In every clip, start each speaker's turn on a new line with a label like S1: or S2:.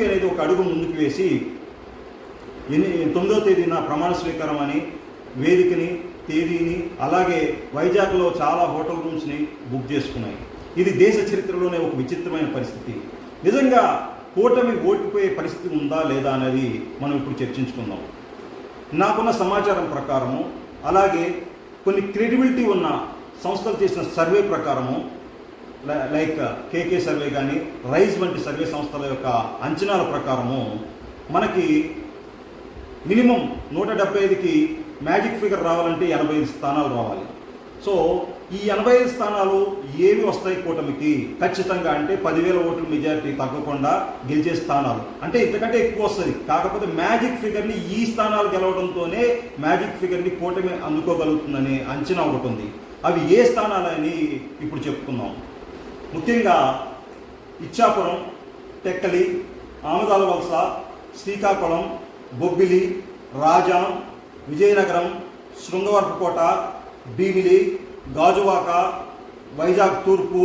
S1: TDP అనేది ఒక అడుగు ముందుకు వేసి ఎన్ని తొమ్మిదో తేదీన ప్రమాణ స్వీకారం అని వేదికని తేదీని అలాగే వైజాగ్లో చాలా హోటల్ రూమ్స్ని బుక్ చేసుకున్నాయి. ఇది దేశ చరిత్రలోనే ఒక విచిత్రమైన పరిస్థితి. నిజంగా కూటమి ఓడిపోయే పరిస్థితి ఉందా లేదా అనేది మనం ఇప్పుడు చర్చించుకుందాం. నాకున్న సమాచారం ప్రకారము అలాగే కొన్ని క్రెడిబిలిటీ ఉన్న సంస్థలు చేసిన సర్వే ప్రకారము లైక్ కేకే సర్వే కానీ రైజ్ వంటి సర్వే సంస్థల యొక్క అంచనాల ప్రకారము మనకి మినిమం నూట డెబ్బై ఐదుకి మ్యాజిక్ ఫిగర్ రావాలంటే ఎనభై ఐదు స్థానాలు రావాలి. సో ఈ ఎనభై ఐదు స్థానాలు ఏవి వస్తాయి కూటమికి? ఖచ్చితంగా అంటే పదివేల ఓట్ల మెజారిటీ తగ్గకుండా గెలిచే స్థానాలు. అంటే ఇంతకంటే ఎక్కువ వస్తుంది. కాకపోతే మ్యాజిక్ ఫిగర్ని ఈ స్థానాలు గెలవడంతోనే మ్యాజిక్ ఫిగర్ని కూటమి అందుకోగలుగుతుందనే అంచనా ఒకటి ఉంది. అవి ఏ స్థానాలని ఇప్పుడు చెప్పుకుందాం ముఖ్యంగా ఇచ్చాపురం టెక్కలి ఆమదాల వలస శ్రీకాకుళం బొబ్బిలి రాజాం విజయనగరం శృంగవరపుకోట భీమిలి గాజువాక వైజాగ్ తూర్పు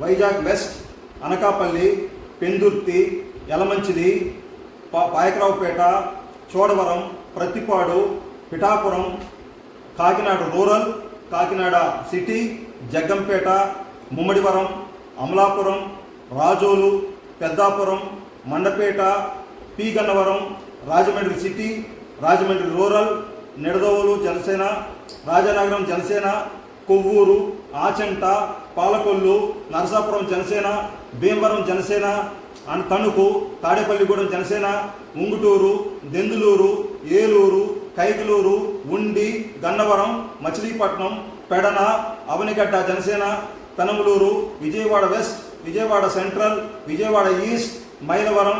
S1: వైజాగ్ వెస్ట్ అనకాపల్లి పెందుర్తి యలమంచిలి పా Payakaraopeta Chodavaram Prathipadu Pithapuram Kakinada rural Kakinada city Jaggampeta Mummidivaram Amalapuram Razole Peddapuram Mandapeta P Gannavaram Rajahmundry city Rajahmundry rural Nidadavole Janasena Rajanagaram Janasena Kovvur Achanta Palakollu Narasapuram Janasena Bhimavaram Janasena and Tanuku Tadepalligudem Janasena Unguturu Denduluru Eluru Kaikaluru Undi Gannavaram Machilipatnam Pedana Avanigadda Janasena Penamaluru Vijayawada west Vijayawada central Vijayawada east Mylavaram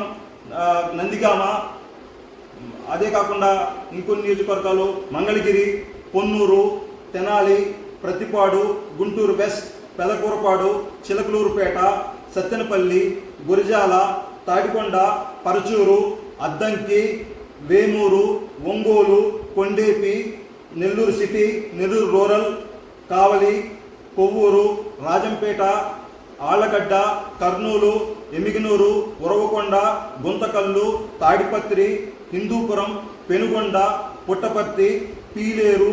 S1: Nandigama అదే కాకుండా ఇంకొన్ని నియోజకవర్గాలు Mangalagiri Ponnur Tenali Prathipadu Guntur west Pedakurapadu Chilakaluripet Sattenapalli Gurazala Tadikonda Parchur Addanki Vemuru Ongole Kondapi Nellore city Nellore rural Kavali Kovur Rajampet Allagadda Kurnool Emmiganur Uravakonda Guntakal Tadipatri Hindupur Penukonda Puttaparthi Pileru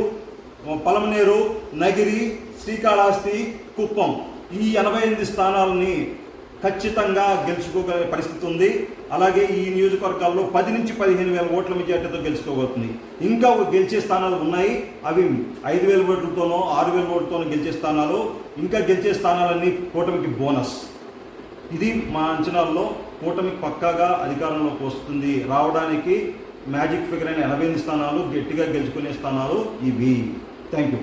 S1: Palamaner Nagari Srikalahasti Kuppam. ఈ ఎనభై ఎనిమిది స్థానాలని ఖచ్చితంగా గెలుచుకోగలిగే పరిస్థితి ఉంది. అలాగే ఈ నియోజకవర్గాల్లో పది నుంచి పదిహేను వేల ఓట్ల మెజార్టీతో గెలుచుకోబోతుంది. ఇంకా గెలిచే స్థానాలు ఉన్నాయి. అవి ఐదు వేల ఓట్లతోనో ఆరు వేల ఓట్లతోనో గెలిచే స్థానాలు. ఇంకా గెలిచే స్థానాలన్నీ కూటమికి బోనస్. ఇది మా అంచనాల్లో కూటమి పక్కాగా అధికారంలోకి వస్తుంది. రావడానికి మ్యాజిక్ ఫిగర్ అయిన ఎనభై ఎనిమిది స్థానాలు గట్టిగా గెలుచుకునే స్థానాలు ఇవి. Thank you